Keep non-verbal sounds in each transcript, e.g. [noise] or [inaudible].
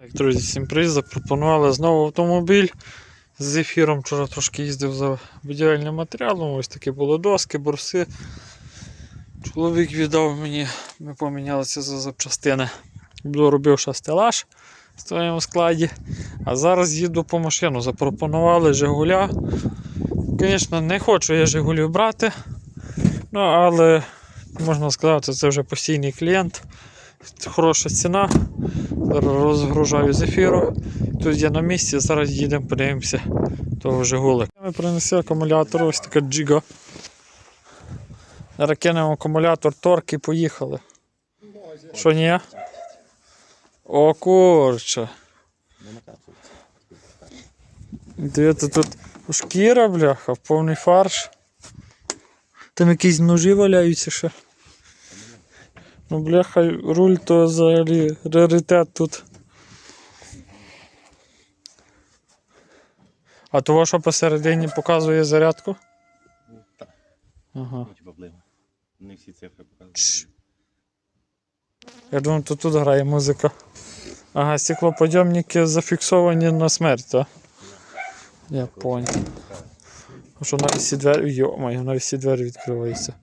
Так, друзі, всім привіт. Запропонували знову автомобіль з ефіром. Вчора трошки їздив за будівельним матеріалом. Ось такі були доски, борси. Чоловік віддав мені, ми помінялися за запчастини. Буду робив ще стелаж в своєму складі. А зараз їду по машину. Запропонували Жигуля. Звісно, не хочу я Жигулів брати. Ну, але можна сказати, це вже постійний клієнт. Хороша ціна. Розгружаю з ефіру. Тут я на місці, зараз їдемо, подивимося того Жигули. Ми принесли акумулятор, ось така джига. Зараз акумулятор, торк і поїхали. Що ні? О, курче. Дивіться, тут шкіра, бляха, повний фарш. Там якісь ножі валяються ще. Ну, бляха, руль то взагалі раритет тут. А того, що посередині показує зарядку? Так. Ага. Ну, типа блин. Не всі цифри показують. Я думаю, то тут грає музика. Ага, стеклоподйомники зафіксовані на смерть, так? Я понял. А що навіть всі двері. Йо-моє, навіть всі двері відкриваються.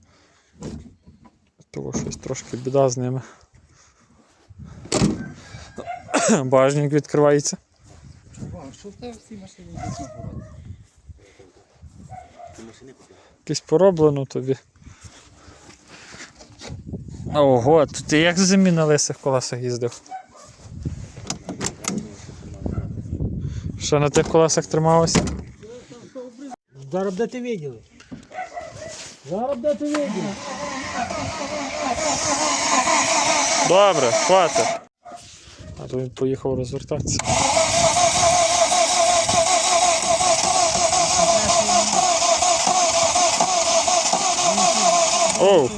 Того щось трошки біда з ними. [coughs] Багажник відкривається. Що в тебе йдуть на город? Ти машини купив? Якесь пороблено тобі. Ого, то ти як зимі на лисих колесах їздив? Що на тих колесах трималося? Зараз де ти виділи? Зараз де ти виділи? Добре, хватить. А то він поїхав розвертатися. Оу,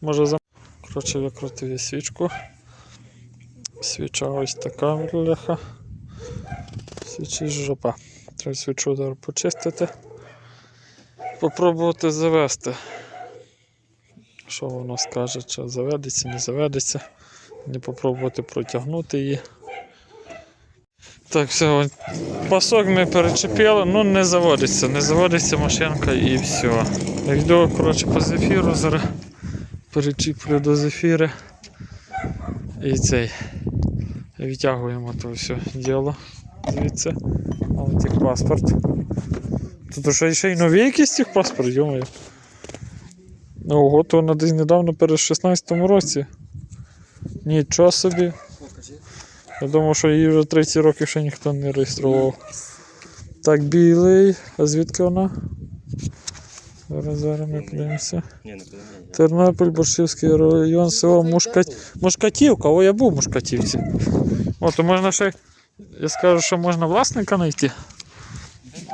може за. Коротше, викрутив я свічку. Свіча ось така бляха. Свічі жопа. Треба свічу зараз почистити. Попробувати завести. Що воно скаже, чи заведеться, не заведеться. Не попробувати протягнути її. Так, все, пасок ми перечепили, ну не заводиться, не заводиться машинка і все. Йду коротше, по зефіру, зараз перечіплю до зефіри. І цей. Відтягуємо то все діло звідси. Ось тих паспорт. Тут ще, й нові якісь тих паспорт, йомаю. Ну, ого, то вона десь недавно перед 16-му році. Нічого собі. Я думав, що її вже 30 років ще ніхто не реєстрував. Так, білий. А звідки вона? Зараз зараз ми подивимося. Тернопіль, Борщівський район, село Мушкат... Мушкатівка. О, я був в Мушкатівці. О, то можна ще. Я скажу, що можна власника знайти.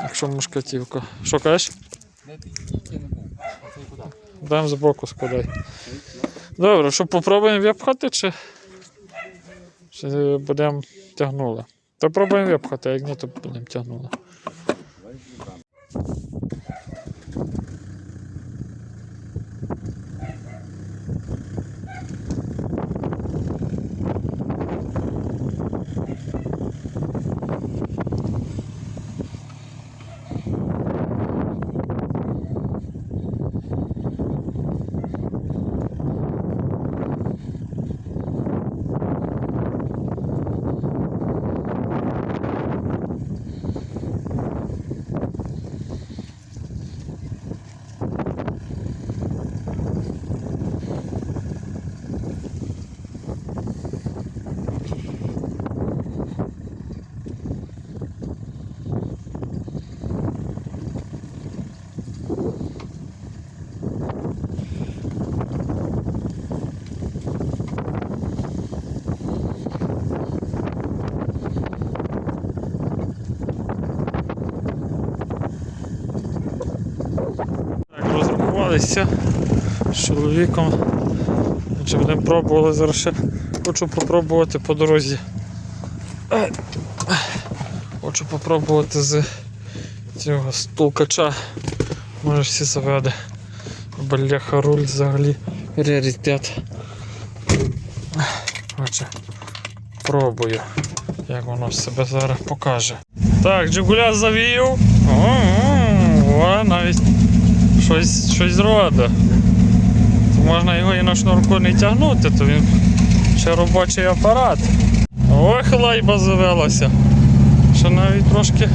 Якщо Мушкатівка. Що кажеш? Де ти тільки не був? А це з боку складай. Добре, що попробуємо випхати чи, чи будемо тягнули? То пробуємо випхати, а як ні, то будемо тягнули. Так, розрахувалися з чоловіком. Чи будемо пробували зараз ще. Хочу попробувати по дорозі. Хочу попробувати з цього стулкача. Може всі заведе. Бляха руль взагалі раритет. Отже, пробую. як воно себе зараз покаже. Так, Джигуля завів. О, навіть щось, щось рода. То можна його і на шнурку не тягнути, то він ще робочий апарат. Ох, лайба завелася. Що навіть трошки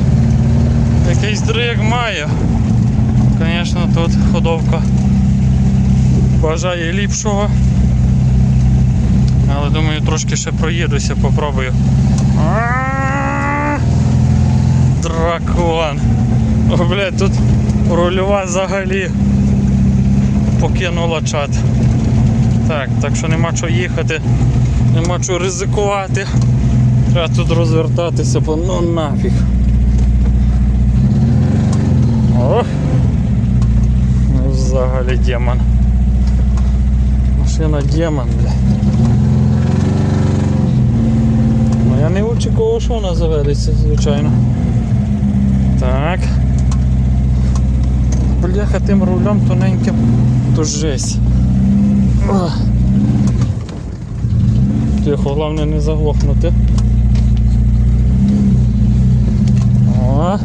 якийсь дриг має. Звісно, тут ходовка бажає ліпшого. Але думаю, трошки ще проїдуся, попробую. Дракон. О, блядь, тут рульова взагалі покинула чат. Так, так що нема чого їхати, нема чого ризикувати. Треба тут розвертатися, бо ну нафіг. Ох. Ну, взагалі демон. Машина демон, бля. Ну я не очікував, що вона заведеться, звичайно. Так. Бляха тим рулем тоненьким, то жесть. Тихо, головне не заглохнути. О,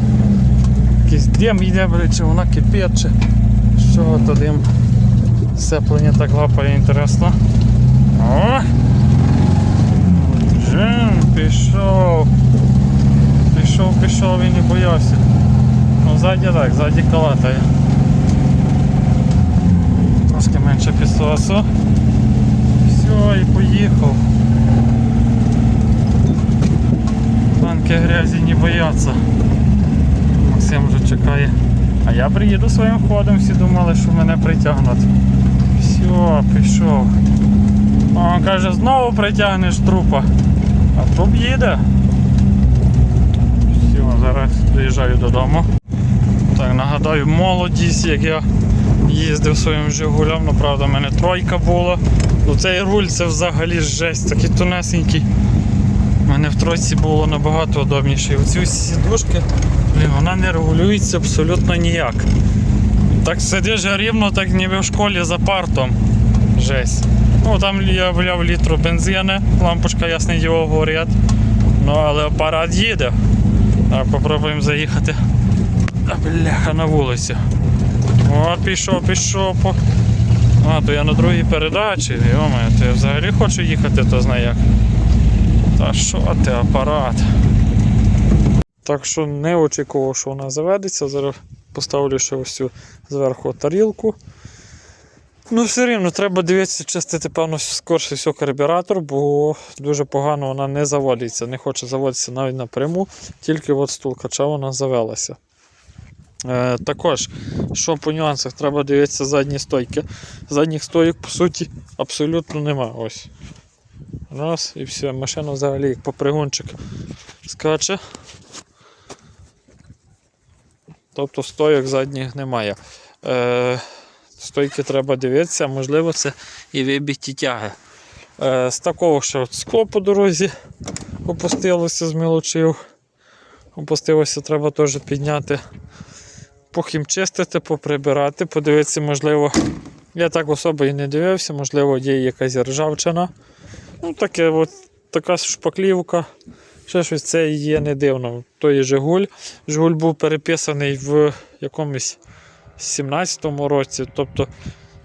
якийсь дим йде, чи вона кипить, чи що то дим. Сцеплення так лапає інтересно. О! Джин, пішов. Пішов, пішов і не боявся. Ну ззаді так, ззаді калатає. Трошки менше. Все, і поїхав. Танки грязі не бояться. Максим вже чекає. А я приїду своїм ходом, всі думали, що мене притягнуть. Все, пішов. А він каже, знову притягнеш трупа. А труп їде. Все, зараз доїжджаю додому. Так, нагадаю, молодість, як я їздив своїм Жигулем, ну правда, в мене тройка була. Ну цей руль це взагалі жесть, такий тонесенький. У мене в тройці було набагато удобніше. І Оці сідушки, блін, вона не регулюється абсолютно ніяк. Так сидиш рівно, так ніби в школі за партом. Жесть. Ну там я вляв літру бензину, лампочка ясне діло горять. Ну але апарат їде. Попробуємо заїхати. Бляха на вулицю. О, пішов, пішов. По... А, то я на другій передачі. Йоме, то я взагалі хочу їхати, то знає як. Та що ти апарат? Так що не очікував, що вона заведеться. Зараз поставлю ще ось цю зверху тарілку. Ну, все рівно треба дивитися, чистити, певно, скорше всього карбюратор, бо дуже погано вона не заводиться. Не хоче заводитися навіть напряму, тільки от з толкача вона завелася. Е, також, що по нюансах, треба дивитися задні стойки. Задніх стойок, по суті, абсолютно нема. Ось. Раз і все, машина взагалі як попригунчик скаче. Тобто стойок задніх немає. Е, стойки треба дивитися, можливо, це і вибиті тяги. Е, з такого, що скло по дорозі опустилося, змілочив. Опустилося, треба теж підняти, похімчистити, поприбирати, подивитися, можливо, я так особо і не дивився, можливо, є якась ржавчина. Ну, таке от, така шпаклівка. Ще щось це є не дивно. То є Жигуль. Жигуль був переписаний в якомусь 17-му році. Тобто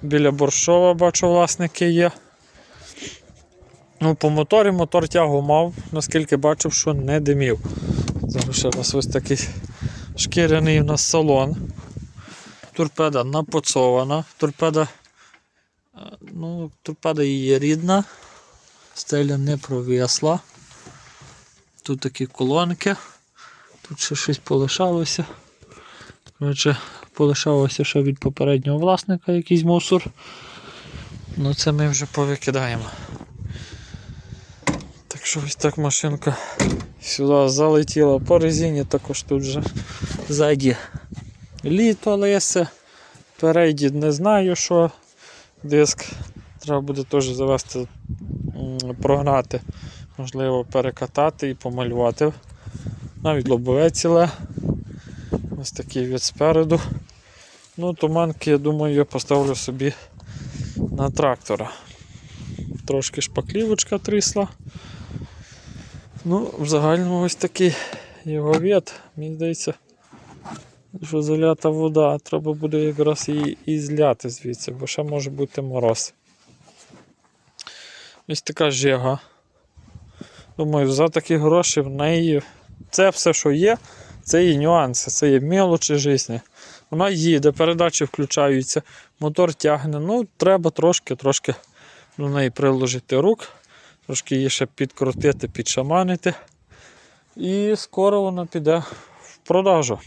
біля Боршова, бачу, власники є. Ну, по моторі мотор тягу мав, наскільки бачив, що не димів. Зараз ще у нас ось такий шкіряний у нас салон. Торпеда напоцована. Торпеда, е, ну, торпеда її рідна. Стеля не провисла. Тут такі колонки. Тут ще щось полишалося. Коротше, полишалося ще від попереднього власника якийсь мусор. Ну це ми вже повикидаємо. Що ось так машинка сюди залетіла по резині, також тут вже ззаді літо лисе. Переді не знаю що. Диск треба буде теж завести, прогнати, можливо, перекатати і помалювати. Навіть лобове ціле. Ось такий від спереду. Ну, туманки, я думаю, я поставлю собі на трактора. Трошки шпаклівочка трісла. Ну, в загальному ось такий його вид. Мені здається, що залята вода, треба буде якраз її і зляти звідси, бо ще може бути мороз. Ось така жига. Думаю, за такі гроші в неї це все, що є, це є нюанси, це є мелочі житті. Вона їде, передачі включаються, мотор тягне. Ну, треба трошки, трошки до неї приложити рук, трошки її ще підкрутити, підшаманити. І скоро вона піде в продажу.